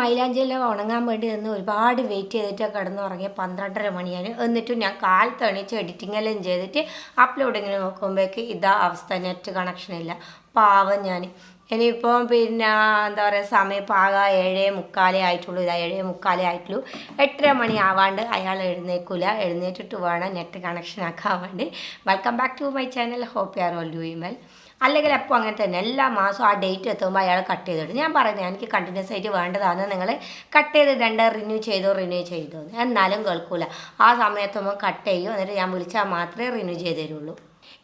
മൈലാഞ്ചിയെല്ലാം ഉണങ്ങാൻ വേണ്ടി നിന്ന് ഒരുപാട് വെയിറ്റ് ചെയ്തിട്ട് കിടന്നുറങ്ങിയ പന്ത്രണ്ടര മണിയാണ് എന്നിട്ടും ഞാൻ കാൽ എണീച്ച് എഡിറ്റിംഗ് എല്ലാം ചെയ്തിട്ട് അപ്ലോഡിങ്ങിന് നോക്കുമ്പോഴേക്ക് ഇതാ അവസ്ഥ. നെറ്റ് കണക്ഷൻ ഇല്ല. പാവം ഞാൻ. ഇനിയിപ്പം പിന്നെ എന്താ പറയുക സമയം പാക ഏഴേ മുക്കാലേ ആയിട്ടുള്ളൂ. ഇതാ ഏഴേ മുക്കാലേ ആയിട്ടുള്ളൂ. എട്ടര മണി ആവാണ്ട് അയാൾ എഴുന്നേക്കില്ല എഴുന്നേറ്റിട്ട് വേണം നെറ്റ് കണക്ഷൻ ആക്കാൻ വേണ്ടി. Welcome back to my channel hope you are all doing well അല്ലെങ്കിൽ എപ്പോൾ അങ്ങനെ തന്നെ എല്ലാ മാസവും ആ ഡേറ്റ് എത്തുമ്പോൾ അയാൾ കട്ട് ചെയ്തിട്ട് ഞാൻ പറയുന്നത് എനിക്ക് കണ്ടിന്യൂസ് ആയിട്ട് വേണ്ടതാണ് നിങ്ങൾ കട്ട് ചെയ്തിട്ടുണ്ട് റിന്യൂ ചെയ്തോ റിന്യൂ ചെയ്തോ. എന്ന്. എന്നാലും കേൾക്കൂല. ആ സമയത്തുമ്പോൾ കട്ട് ചെയ്യും എന്നിട്ട് ഞാൻ വിളിച്ചാൽ മാത്രമേ റിന്യൂ ചെയ്ത് തരുള്ളൂ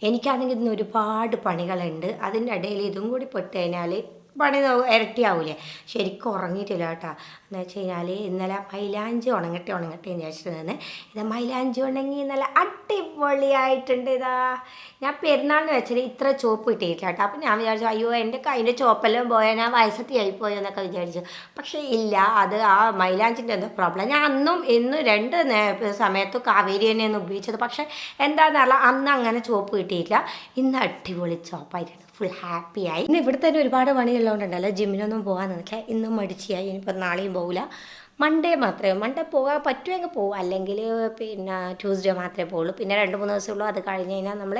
എനിക്കാണെങ്കിൽ ഇന്ന് ഒരുപാട് പണികളുണ്ട്. അതിന്റെ ഇടയിൽ ഇതും കൂടി പെട്ട് കഴിഞ്ഞാൽ പണി ഇരട്ടിയാവൂലേ? ശരിക്കും ഉറങ്ങിയിട്ടില്ല കേട്ടോ. എന്ന് വെച്ച് കഴിഞ്ഞാൽ ഇന്നലെ മൈലാഞ്ചി ഉണങ്ങട്ടെ ഉണങ്ങട്ടെ എന്ന് വിചാരിച്ചിരുന്നത് ഇത് മൈലാഞ്ചി ഉണങ്ങി ഇന്നലെ അടിപൊളിയായിട്ടുണ്ട് ഇതാ. ഞാൻ പെരുന്നാളിന് വെച്ചാൽ ഇത്ര ചോപ്പ് കിട്ടിയിട്ടില്ല കേട്ടോ. അപ്പം ഞാൻ വിചാരിച്ചു അയ്യോ എന്റെ കൈന്റെ ചോപ്പെല്ലാം പോയാൽ ഞാൻ വയസ്സത്തി ആയിപ്പോയോ എന്നൊക്കെ വിചാരിച്ചു. പക്ഷേ ഇല്ല അത് ആ മൈലാഞ്ചിന്റെ എന്തോ പ്രോബ്ലം ഞാൻ അന്നും ഇന്നും രണ്ട് സമയത്തും കാവേരി തന്നെയാണ് ഉപയോഗിച്ചത്. പക്ഷേ എന്താണെന്നറിയാം അന്ന് അങ്ങനെ ചോപ്പ് കിട്ടിയിട്ടില്ല. ഇന്ന് അടിപൊളി ചോപ്പായിട്ടുണ്ട് ഫുൾ ഹാപ്പിയായി ഇന്ന് ഇവിടെ തന്നെ ഒരുപാട് പണിയുള്ളതുകൊണ്ടുണ്ടല്ലോ ജിമ്മിനൊന്നും പോകാൻ നിൽക്കുക ഇന്നും മടിച്ചായി ഇനിയിപ്പോൾ നാളെയും പോകില്ല മൺഡേ മാത്രമേ മൺഡേ പോകാൻ പറ്റുമെങ്കിൽ പോകും അല്ലെങ്കിൽ പിന്നെ ട്യൂസ്ഡേ മാത്രമേ പോകുള്ളൂ പിന്നെ രണ്ട് മൂന്ന് ദിവസമുള്ളൂ അത് കഴിഞ്ഞ് കഴിഞ്ഞാൽ നമ്മൾ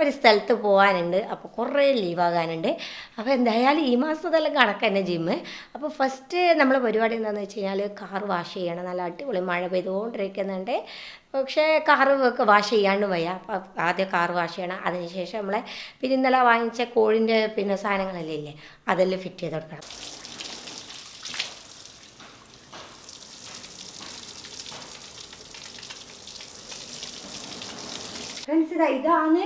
ഒരു സ്ഥലത്ത് പോകാനുണ്ട് അപ്പോൾ കുറേ ലീവാകാനുണ്ട് അപ്പോൾ എന്തായാലും ഈ മാസത്തെല്ലാം കണക്ക് തന്നെ ജിമ്മ് അപ്പോൾ ഫസ്റ്റ് നമ്മൾ പരിപാടി എന്താണെന്ന് വെച്ച് കഴിഞ്ഞാൽ കാർ വാഷ് ചെയ്യണം. നല്ല അടിപൊളി മഴ പെയ്തുകൊണ്ടിരിക്കുന്നുണ്ട്. പക്ഷേ കാറ് ഒക്കെ വാഷ് ചെയ്യാണ്ട് വയ്യ. അപ്പോൾ ആദ്യം കാർ വാഷ് ചെയ്യണം. അതിനുശേഷം നമ്മളെ പിന്നെ ഇന്നലെ വാങ്ങിച്ച കോഴിന്റെ പിന്നെ സാധനങ്ങളല്ലേ ഇല്ലേ? അതെല്ലാം ഫിറ്റ് ചെയ്ത് കൊടുക്കണം. ഫ്രണ്ട്സ് ഇതാ ഇതാണ്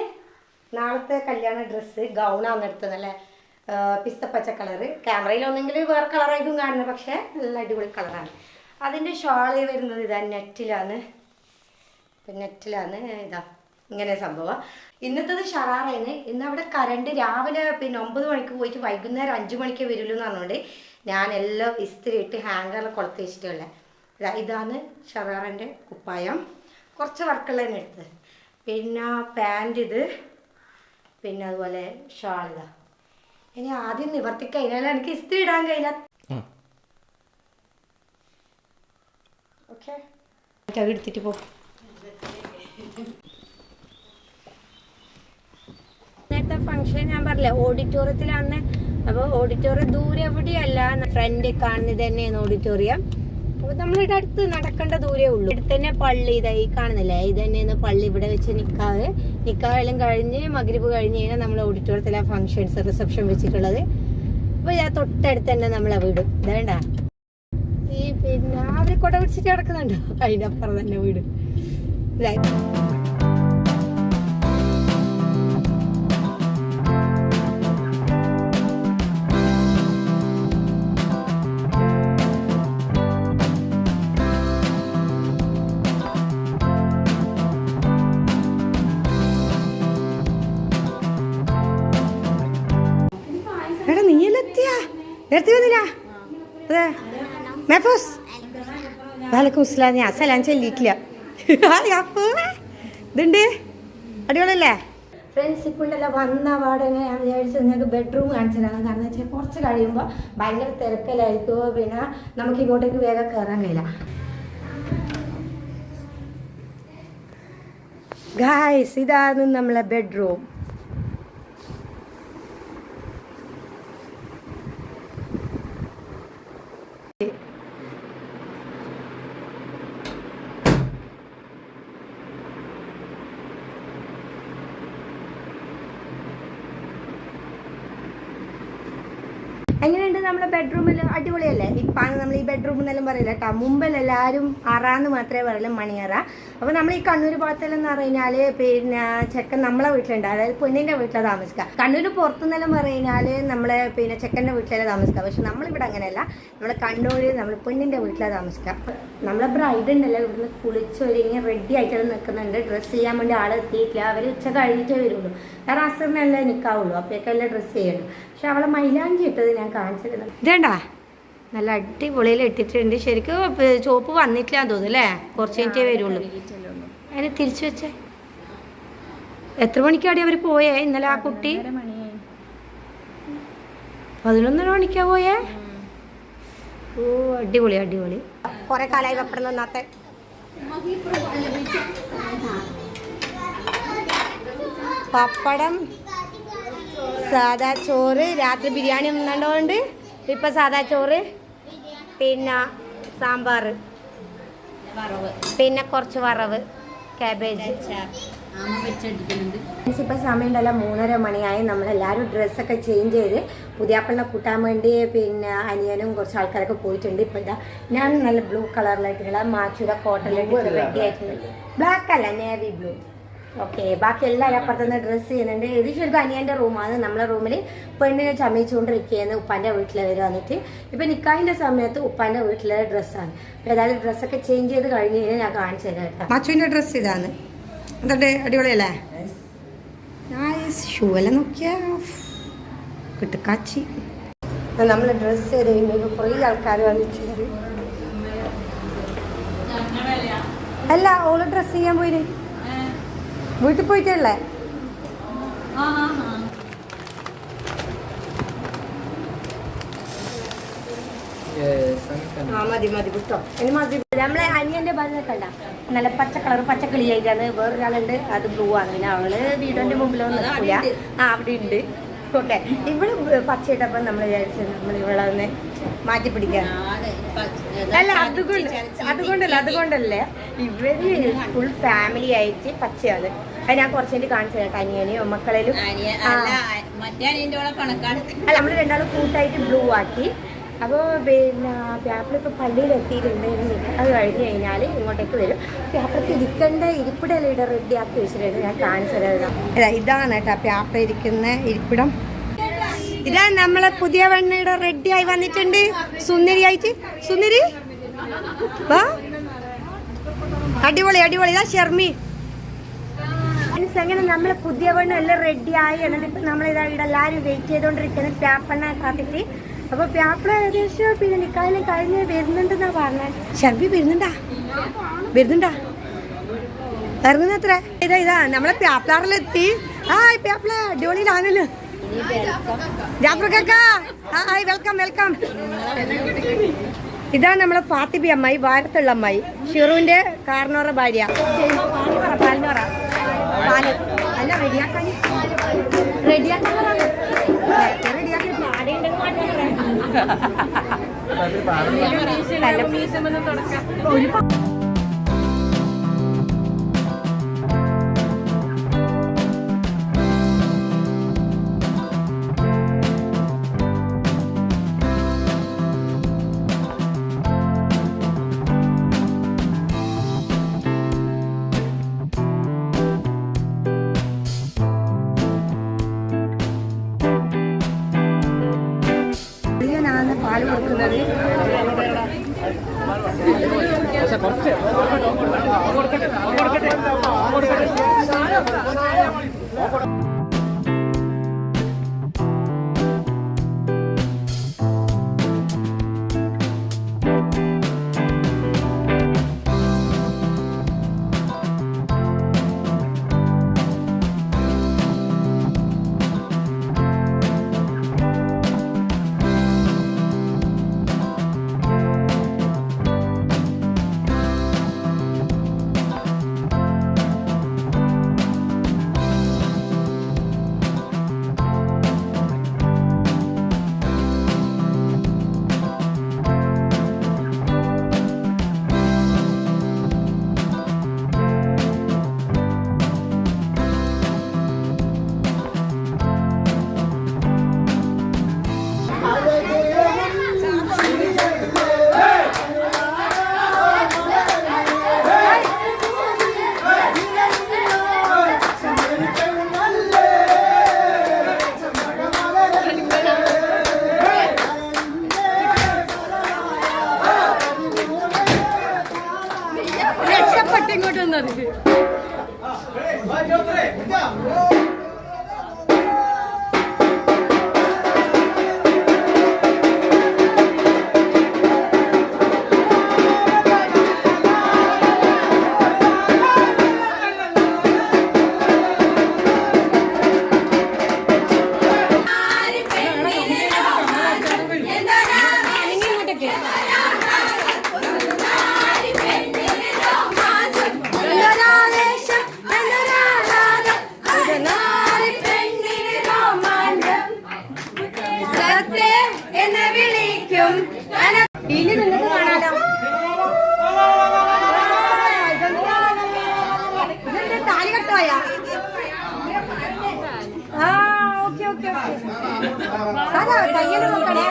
നാളത്തെ കല്യാണ ഡ്രസ്സ് ഗൗണാണ് പിസ്ത പിസ്തപ്പച്ച കളറ് ക്യാമറയിലൊന്നെങ്കിൽ വേറെ കളറായിരിക്കും കാണുന്നത് പക്ഷേ നല്ല അടിപൊളി കളറാണ് അതിന്റെ ഷാൾ വരുന്നത് ഇതാ നെറ്റിലാണ്. നെറ്റിലാണ് ഇതാ ഇങ്ങനെ സംഭവം. ഇന്നത്തത് ഷറാറായിരുന്നു ഇന്ന് അവിടെ കറണ്ട് രാവിലെ പിന്നെ ഒമ്പത് മണിക്ക് പോയിട്ട് വൈകുന്നേരം അഞ്ച് മണിക്ക് വരുള്ളൂ എന്ന് പറഞ്ഞുകൊണ്ട് ഞാൻ എല്ലാം ഇസ്തിരി ഇട്ട് ഹാങ്കറിൽ കൊളുത്തി വെച്ചിട്ടുള്ളത് ഇതാ ഇതാണ് ഷറാറിന്റെ കുപ്പായം. കുറച്ച് വർക്കുള്ള തന്നെ എടുത്തത്. പിന്നെ പാന്റ് ഇത് പിന്നെ അതുപോലെ ഷാൾ ഇതാ ഇനി ആദ്യം നിവർത്തി കഴിഞ്ഞാൽ എനിക്ക് ഇസ്തിരി ഇടാൻ കഴിയില്ല. ഓക്കെ എടുത്തിട്ട് പോ. നേരത്തെ ഫംഗ്ഷൻ ഞാൻ പറഞ്ഞില്ലേ ഓഡിറ്റോറിയത്തിലാണ് അപ്പോൾ ഓഡിറ്റോറിയം ദൂരെ എവിടെയല്ല ഫ്രണ്ട് കാണുന്നത് തന്നെയാണ് ഓഡിറ്റോറിയം അപ്പോൾ നമ്മളിവിടെ അടുത്ത് നടക്കേണ്ട ദൂരേ ഉള്ളൂ. ഇവിടെ തന്നെ പള്ളി ഇതായി കാണുന്നില്ലേ? ഇത് തന്നെയാണ് പള്ളി ഇവിടെ വെച്ച് നിക്കാവ് നിക്കാവെല്ലാം കഴിഞ്ഞ് മഗ്രിബ് കഴിഞ്ഞ് കഴിഞ്ഞാൽ നമ്മൾ ഓഡിറ്റോറിയത്തിലെ ഫംഗ്ഷൻസ് റിസപ്ഷൻ വെച്ചിട്ടുള്ളത്. അപ്പൊ ഞാൻ തൊട്ടടുത്ത് തന്നെ നമ്മളെ വീട്. ഇതേണ്ട ഈ പിന്നെ അവർ കൊട പിടിച്ചിട്ട് കിടക്കുന്നുണ്ടോ. അതിന്റെ അപ്പുറം തന്നെ വീട്. ഇതായി നേരത്തെ വന്നില്ല? അതെ. മേഫോസ്? വാലക്കും ഇസ്ലാം ഞാൻ സലാം ചൊല്ലിയിട്ടില്ല ഇതുണ്ട്. അടിപൊളിയല്ലേ? ഫ്രണ്ട്സ് ഇപ്പോൾ ഉണ്ടല്ലോ വന്ന പാടനെ ഞാൻ വിചാരിച്ചത് നിങ്ങൾക്ക് ബെഡ്റൂം കാണിച്ചു തരാം കാരണം വെച്ചാൽ കുറച്ച് കഴിയുമ്പോൾ ഭയങ്കര തിരക്കലായിരിക്കുമോ പിന്നെ നമുക്ക് ഇങ്ങോട്ടേക്ക് വേഗം കയറാൻ കഴിയില്ല. ഗായ്സ് ഇതാണ് നമ്മളെ ബെഡ്റൂം എങ്ങനെയുണ്ട് നമ്മുടെ ബെഡ്റൂമിൽ അടിപൊളിയല്ലേ? ഇപ്പാണ് നമ്മൾ ഈ ബെഡ്റൂം എന്നെല്ലാം പറയില്ല കേട്ടോ മുമ്പിൽ എല്ലാവരും അറാന്ന് മാത്രമേ പറയുള്ളൂ മണിയറ. അപ്പോൾ നമ്മൾ ഈ കണ്ണൂർ ഭാഗത്തെല്ലാം എന്ന് പറഞ്ഞാൽ പിന്നെ ചെക്കൻ നമ്മളെ വീട്ടിലുണ്ട്. അതായത് പെണ്ണിന്റെ വീട്ടിലാണ് താമസിക്കുക കണ്ണൂർ പുറത്തുനിന്നെല്ലാം പറഞ്ഞാൽ നമ്മളെ പിന്നെ ചെക്കന്റെ വീട്ടിലല്ലേ താമസിക്കുക പക്ഷെ നമ്മളിവിടെ അങ്ങനെയല്ല. നമ്മളെ കണ്ണൂര് നമ്മൾ പെണ്ണിന്റെ വീട്ടിലാണ് താമസിക്കുക നമ്മളെ ബ്രൈഡ് ഉണ്ടല്ലോ ഇവിടുന്ന് കുളിച്ചൊരുങ്ങി റെഡി ആയിട്ട് നിൽക്കുന്നുണ്ട് ഡ്രസ്സ് ചെയ്യാൻ വേണ്ടി ആൾ എത്തിയിട്ടില്ല. അവർ ഉച്ച കഴിഞ്ഞിട്ടേ വരുള്ളൂ. കാരണം അസറിനല്ലേ നിൽക്കാവുള്ളൂ അപ്പോഴേക്കല്ലേ ഡ്രസ്സ് ചെയ്യണം. പക്ഷെ അവളെ മൈലാഞ്ചി ഇട്ടത് ഞാൻ കാണിച്ചിരുന്നു ഇതേണ്ടാ നല്ല അടിപൊളിയിൽ ഇട്ടിട്ടുണ്ട്. ശരിക്കും ചോപ്പ് വന്നിട്ടില്ല തോന്നുന്നു അല്ലേ? കുറച്ച് മിനിറ്റേ വരുള്ളൂ. അതിന് തിരിച്ചു വെച്ചേ. എത്ര മണിക്കാടി അവർ പോയേ? ഇന്നലെ ആ കുട്ടി? പതിനൊന്നര മണിക്കാ പോയേ? ഓ അടിപൊളി അടിപൊളി. കുറെ കാലായി പപ്പടം നന്നാത്തെ പപ്പടം സാദാ ചോറ് രാത്രി ബിരിയാണി ഒന്നുണ്ടോണ്ട് ഇപ്പൊ സാദാ ചോറ് പിന്നെ സാമ്പാർ പിന്നെ കുറച്ച് വറവ് കാബേജ് ഇപ്പൊ സമയമുണ്ടല്ലോ മൂന്നര മണിയായി. നമ്മളെല്ലാവരും ഡ്രസ്സൊക്കെ ചേഞ്ച് ചെയ്ത് പുതിയാപ്പിളിനെ കൂട്ടാൻ വേണ്ടി പിന്നെ അനിയനും കുറച്ച് ആൾക്കാരൊക്കെ പോയിട്ടുണ്ട്. ഇപ്പൊ ഇതാ ഞാൻ നല്ല ബ്ലൂ കളറിലായിട്ടുള്ള മാച്ചൂര കോട്ടണിലിട്ട് റെഡി ആയിട്ടുണ്ട് ബ്ലാക്ക് അല്ല നേവി ബ്ലൂ ഓക്കെ ബാക്കി എല്ലാവരും അപ്പുറത്തുനിന്ന് ഡ്രസ്സ് ചെയ്യുന്നുണ്ട്. ഇത് ശരിക്കും അനിയന്റെ റൂമാണ് നമ്മളെ റൂമിൽ പെണ്ണിനെ ചമയിച്ചുകൊണ്ടിരിക്കുകയെന്ന് ഉപ്പാന്റെ വീട്ടിൽ വരെ വന്നിട്ട്. ഇപ്പൊ നിക്കാഹിന്റെ സമയത്ത് ഉപ്പാന്റെ വീട്ടിലെ ഡ്രസ്സാണ് അപ്പൊ ഏതായാലും ഡ്രസ്സൊക്കെ ചേഞ്ച് ചെയ്ത് കഴിഞ്ഞ് കഴിഞ്ഞാൽ ഞാൻ കാണിച്ചു തരാം കേട്ടോ. മച്ചുവിന്റെ ഡ്രസ്സ് ഇതാണ്. എന്തുണ്ട്? അടിപൊളിയല്ലേ? ഷൂ എല്ലാം നോക്കിയാ. കിട്ടുക്കാച്ചി നമ്മൾ ഡ്രസ്സ് ചെയ്ത് കഴിഞ്ഞാൽ കുറേ ആൾക്കാർ വന്നിട്ടുണ്ട്. അല്ല ഓൾ ഡ്രസ്സ് ചെയ്യാൻ പോയില്ലേ വീട്ടിൽ പോയിട്ടല്ലേ നമ്മളെ അനിയന്റെ ഭാര്യ കണ്ട? നല്ല പച്ച കളർ പച്ചക്കിളി ആയിട്ടാണ്. വേറൊരാളുണ്ട് അത് ബ്ലൂ ആണ്. പിന്നെ അവൾ വീടിന്റെ മുമ്പിലൊന്നും ആ അവിടെ ഉണ്ട്. ഓക്കെ. ഇവൾ പച്ചയിട്ടപ്പം നമ്മൾ വിചാരിച്ചു നമ്മൾ ഇവളെ മാറ്റി പിടിക്കാൻ അല്ല അതുകൊണ്ട് അതുകൊണ്ടല്ല അതുകൊണ്ടല്ലേ? ഇവർ ഫുൾ ഫാമിലി ആയിട്ട് പച്ചയാണ്. അത് ഞാൻ കുറച്ചേണ്ടി കാണിച്ചു കേട്ടോ അനിയനെയും മക്കളേലും. അല്ല നമ്മൾ രണ്ടാളും കൂട്ടായിട്ട് ബ്ലൂ ആക്കി. അപ്പോൾ പിന്നെ പ്യാപ്പിളിപ്പോൾ പള്ളിയിൽ എത്തിയിട്ടുണ്ടെങ്കിൽ അത് കഴിഞ്ഞ് കഴിഞ്ഞാൽ ഇങ്ങോട്ടേക്ക് വരും. പ്യാപ്പിളക്ക് ഇരിക്കേണ്ട ഇരിപ്പിടം ഇവിടെ റെഡി ആക്കി വെച്ചിട്ടുണ്ട് ഞാൻ കാണിച്ചു തരാം ഇതാണ് കേട്ടോ പ്യാപ്പിള ഇരിക്കുന്ന ഇരിപ്പിടം. ഇതാ നമ്മളെ പുതിയ വെണ്ണയുടെ റെഡി ആയി വന്നിട്ടുണ്ട്. സുന്ദരി ആയിട്ട്. സുന്ദരി. വാ. അടിപൊളി അടിപൊളി. ഇതാ ഷെർമി. അങ്ങനെ നമ്മളെ പുതിയ വണ്ണം എല്ലാം റെഡി ആയി. എന്നിട്ട് ഇപ്പം നമ്മളിതാ ഇവിടെ എല്ലാവരും വെയിറ്റ് ചെയ്തുകൊണ്ടിരിക്കുന്നത് പ്യാപ്പണ്ണ കാത്തിട്ട് അപ്പൊ പ്യാപ്പിള ഏകദേശം പിന്നെ നിക്കാലും കഴിഞ്ഞ് വരുന്നുണ്ടെന്നാ പറഞ്ഞത് ഷർബി വരുന്നുണ്ടാ? വരുന്നുണ്ടാ? ഇറങ്ങുന്നത്ര. ഇതാ ഇതാ നമ്മളെ പ്യാപ്പിളാറിലെത്തി ആ പ്യാപ്പിള അടിപൊളിയിലാണല്ലോ ജാഫർക്കാ ഹായ് വെൽക്കം വെൽക്കം ഇതാണ് നമ്മളെ ഫാത്തിബി അമ്മായി വാരത്തുള്ള അമ്മായി. ഷിറുവിന്റെ കാർണോറ ഭാര്യ. പാലിനോറ പാലിനോറ പാൽ. അല്ല റെഡിയാക്കാൻ. റെഡിയാക്കാൻ. റെഡിയാക്കി ഒരു പ- ഞാനാണ് പാൽ കൊടുക്കുന്നത് രക്ഷപ്പെട്ട് ഇങ്ങോട്ട് വന്നത് ഇങ്ങോട്ടേക്ക്. കയ്യൽ നോക്കണേ.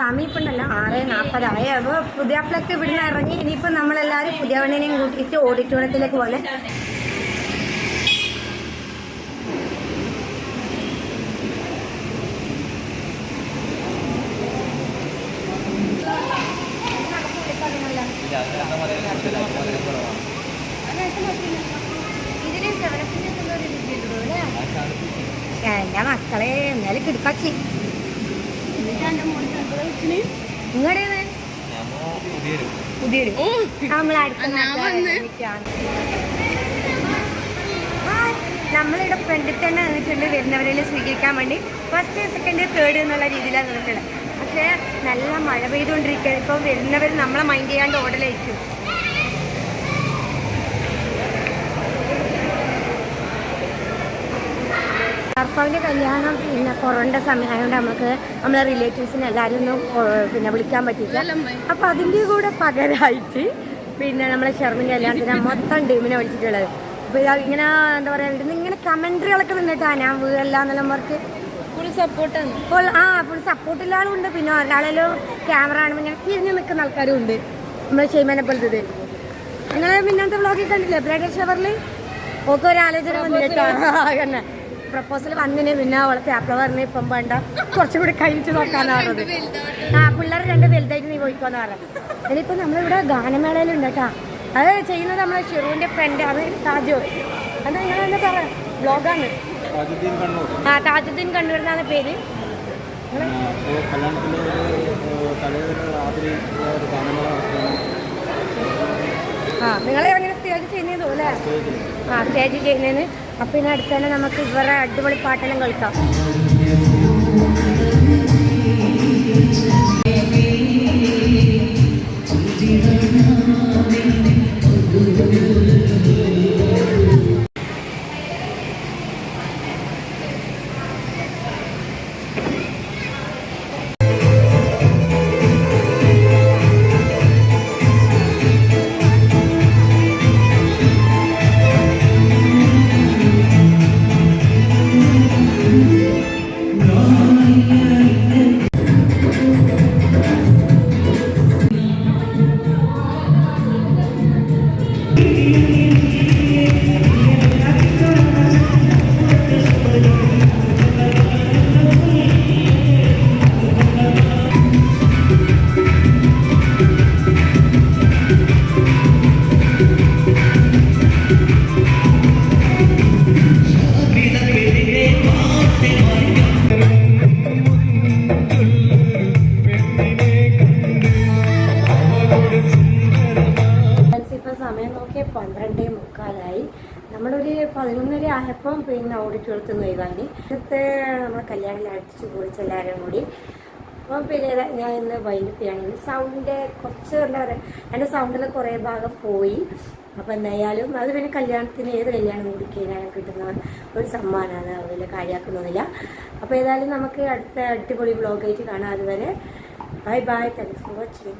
സമീപുണ്ടല്ലോ ആറ് നാൽപ്പതായി അപ്പോൾ പുതിയാപ്പിളൊക്കെ ഇവിടുന്ന് ഇറങ്ങി. ഇനിയിപ്പോൾ നമ്മളെല്ലാവരും പുതിയവണ്ണിനെയും കൂട്ടിയിട്ട് ഓഡിറ്റോറിയത്തിലേക്ക് പോലെ എന്റെ മക്കളെ എന്നാലും കിടക്കാച്ചി. പുതിയൊരു. നമ്മളിവിടെ ഫ്രണ്ടിൽ തന്നെ നിന്നിട്ടുണ്ട്. വരുന്നവരെ സ്വീകരിക്കാൻ വേണ്ടി. ഫസ്റ്റ് സെക്കൻഡ് തേർഡ് എന്നുള്ള രീതിയിലാണ് നിന്നിട്ടുള്ളത്. പക്ഷേ നല്ല മഴ പെയ്തുകൊണ്ടിരിക്കുക ഇപ്പോൾ വരുന്നവർ നമ്മളെ മൈൻഡ് ചെയ്യാണ്ട് ഓടലായിരിക്കും. ഭർത്താവിന്റെ കല്യാണം പിന്നെ കൊറോണ സമയമായതുകൊണ്ട് നമുക്ക് നമ്മളെ റിലേറ്റീവ്സിനെ എല്ലാവരും ഒന്നും പിന്നെ വിളിക്കാൻ പറ്റില്ല അപ്പം അതിന്റെ കൂടെ പകരമായിട്ട് പിന്നെ നമ്മളെ ഷെർമിന്റെ കല്യാണത്തിന് മൊത്തം ടീമിനെ വിളിച്ചിട്ടുള്ളത്. അപ്പോൾ ഇതാ ഇങ്ങനെ എന്താ പറയുക ഇവിടുന്ന് ഇങ്ങനെ കമൻട്രികളൊക്കെ നിന്നിട്ടാ ഞാൻ വീഴല്ല എന്നെല്ലാം പറഞ്ഞ് ഫുൾ സപ്പോർട്ടാണ് ഫുൾ ആ ഫുൾ സപ്പോർട്ടുള്ള ആളുണ്ട് പിന്നെ ഒരാളെല്ലോ ക്യാമറ കാണുമ്പോൾ ഇങ്ങനെ തിരിഞ്ഞ് നിൽക്കുന്ന ആൾക്കാരും ഉണ്ട്. നമ്മളെ ഷെയ്മനെ പോലത്തത്. നിങ്ങൾ പിന്നത്തെ വ്ളോഗിൽ കണ്ടില്ലേ ബ്രൈഡൽ ഷവറിൽ ഒക്കെ ഒരു ആലോചന വന്നിട്ടോ തന്നെ പ്രപ്പോസൽ വന്നിന് പിന്നെ അവളെ പേപ്പർ പറഞ്ഞ് ഇപ്പം വേണ്ട. കുറച്ചും കൂടി കഴിഞ്ഞിട്ട് നോക്കാന്ന് പറഞ്ഞത്. ആ പിള്ളേർ രണ്ട് വലുതായിട്ട് നീ പോയിക്കോന്ന് പറഞ്ഞു. ഇനിയിപ്പോൾ നമ്മളിവിടെ ഗാനമേളയിലുണ്ട് കേട്ടോ. അത് ചെയ്യുന്നത് നമ്മളെ ഷിറുവിന്റെ ഫ്രണ്ട് അത് താജോ. അത് നിങ്ങൾ എന്താ പറയാ ബ്ലോഗാണ് താജുദ്ദീൻ കണ്ണൂർ. ആ താജുദ്ദീൻ കണ്ണൂരിനാണ് പേര്. ആ നിങ്ങളെ അങ്ങനെ സ്റ്റേജ് ചെയ്യുന്നതോ അല്ലേ? ആ സ്റ്റേജ് ചെയ്യുന്നതിന്. അപ്പം ഇനി അടുത്ത് തന്നെ നമുക്ക് ഇവരുടെ അടിപൊളി പാട്ടെല്ലാം കളിക്കാം ഇപ്പം സമയം പന്ത്രണ്ട് മുക്കാലായി. നമ്മളൊരു പതിനൊന്നര ആയപ്പം പിന്നെ നിന്ന് ഒഴിവായി ഇന്നത്തെ നമ്മൾ കല്യാണം അടിച്ചു പൊളിച്ച് എല്ലാവരും കൂടി. അപ്പം പിന്നെ ഞാൻ ഇന്ന് വൈകിട്ടാണ് ചെയ്യണം സൗണ്ടിന്റെ കുറച്ച് എന്താ പറയുക എന്റെ സൗണ്ടിൽ കുറേ ഭാഗം പോയി. അപ്പം എന്തായാലും അത് പിന്നെ കല്യാണത്തിന് ഏത് കല്യാണം കൂടി കഴിഞ്ഞാലും കിട്ടുന്ന ഒരു സമ്മാനമാണ്. അത് വലിയ കാര്യമാക്കുന്നൊന്നുമില്ല. അപ്പോൾ ഏതായാലും നമുക്ക് അടുത്ത അടിപൊളി വ്ളോഗായിട്ട് കാണാം. അതുവരെ bye bye thanks for watching